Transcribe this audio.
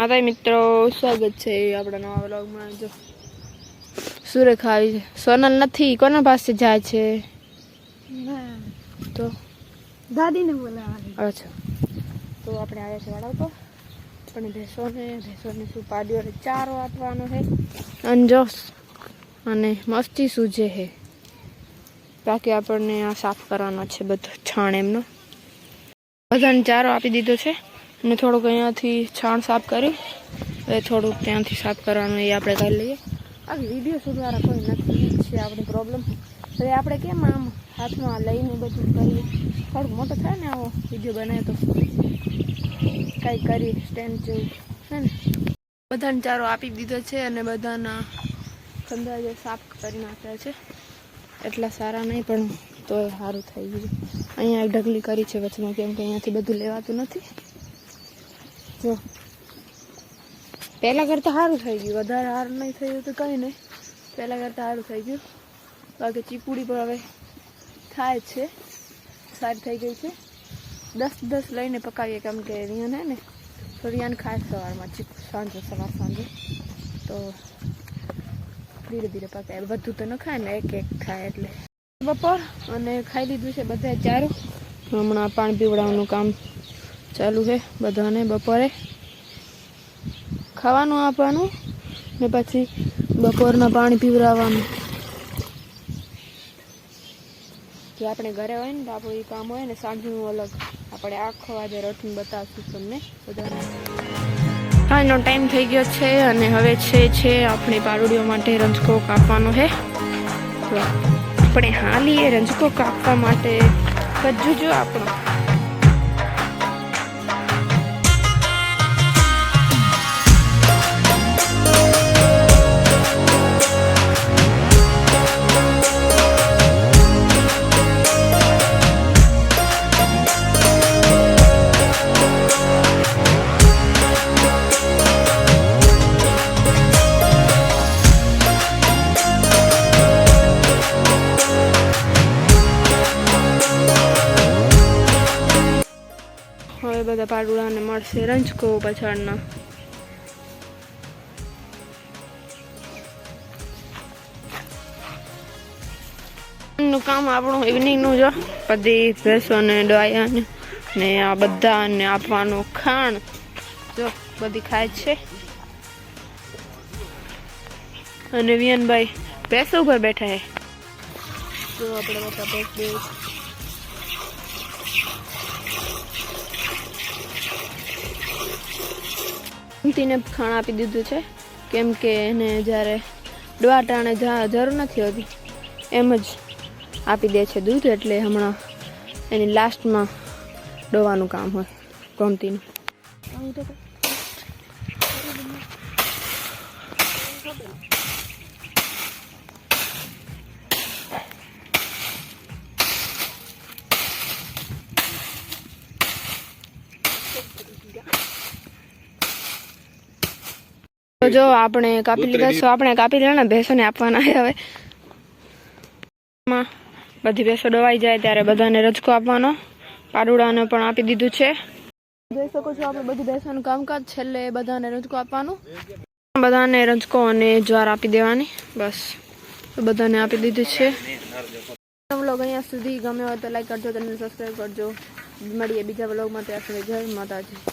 માતા મિત્રો સ્વાગત છે આપણા નવા વ્લોગમાં. જો સુરેખ આવી છે. સોનલ નથી કોના પાસે જાય છે? તો? દાદીને બોલાવાની અચ્છા. તો આપણે આવ્યા છે વાળા તો પણ ભેંસોને ભેંસોને શું પાડ્યો અને ચારો આપવાનો છે. અંજોસ અને મસ્તી સૂજે છે. બાકી આપણને આ સાફ કરવાનો છે બધો છાણ એમનો. બધાને ચારો આપી દીધો છે. અને થોડુંક અહીંયાથી છાણ સાફ કરી, હવે થોડુંક ત્યાંથી સાફ કરવાનું એ આપણે કરી લઈએ. આ વીડિયો સુધારા કોઈ નથી છે આપણી પ્રોબ્લેમ હવે આપણે કેમ આમ હાથમાં લઈને બધું કરીએ? થોડુંક મોટો થાય ને આવો વીડિયો બનાવે તો. કંઈ કરી સ્ટેન્ડ જેવું. હે ને? બધાને ચારો આપી દીધો છે અને બધાના કંદા જે સાફ કરી નાખ્યા છે. એટલા સારા નહીં, પણ તો સારું થઈ ગયું અહીંયા ઢગલી કરી છે વચમાં, કેમ કે અહીંયાથી બધું લેવાતું નથી. જો. પહેલાં કરતાં સારું થઈ ગયું. વધારે સારું નહીં થયું તો કંઈ નહીં. પહેલાં કરતાં સારું થઈ ગયું. બાકી ચીપુડી પણ હવે થાય છે. સારી થઈ ગઈ છે. દસ દસ લઈને પકાવીએ કેમ કે રિયાને હે ને, તો રિયાને ખાય સવારમાં ચીપ સાંજે, સવાર સાંજે. તો ધીરે ધીરે પકાય. બધું તો ન ખાય ને એક એક ખાય એટલે. બપોર અને ખાઈ લીધું છે બધા ચારું. હમણાં પાણી પીવડાવવાનું કામ ચાલુ છે બધાને બપોરે. ખાવાનું આપવાનું ને પછી બપોરના પાણી પીવડાવવાનું જે આપણે ઘરે હોય ને તો આપણું એ કામ હોય ને સાંજનું અલગ. આપણે આખો આજે રૂટીન બતાવશું તમને બધાને. હાનો ટાઈમ થઈ ગયો છે અને હવે છે છે આપણી પારુડીઓ માટે રંજકો કાપવાનો છે. તો આપણે હાલીએ રંજકો કાપવા માટે. કજ્જુ જો આપણો. બધા પાડુડાને મળશે રંજકો પછાડના. નું કામ આપણું ઇવનિંગનું જો બધી ભેંસોને ડાયાને ને આ બધાને આપવાનું ખાણ. જો, બધી ખાય છે. અને વિયનભાઈ ભેંસો ઉપર બેઠા છે. તો આપણે બધા ભેંસ કુંતીને ખાણ આપી દીધું છે. કેમ કે એને જ્યારે ડવાટાણે જરૂર નથી હોતી, એમ જ આપી દે છે દૂધ એટલે હમણાં એની લાસ્ટમાં ડોવાનું કામ હોય, ગમતીનું. તો જો આપણે કાપી લીધા છો આપણે કાપી લેવાના ભેંસોને આપવાના હવે. બધી ભેંસો દવાઈ જાય ત્યારે બધાને રજકો આપવાનો. પાડુડાને પણ આપી દીધું છે. જોઈ શકો છો આપણે બધી ભેંસોનું કામકાજ છેલ્લે બધાને રજકો આપવાનું. બધાને રજકો અને જ્વાર આપી દેવાની બસ. બધાને આપી દીધું છે. વ્લોગ અહીંયા સુધી ગમ્યો હોય તો લાઈક કરજો ચેનલ સબસ્ક્રાઈબ કરજો. મળીએ બીજા વ્લોગમાં ત્યાં સુધી જય માતાજી.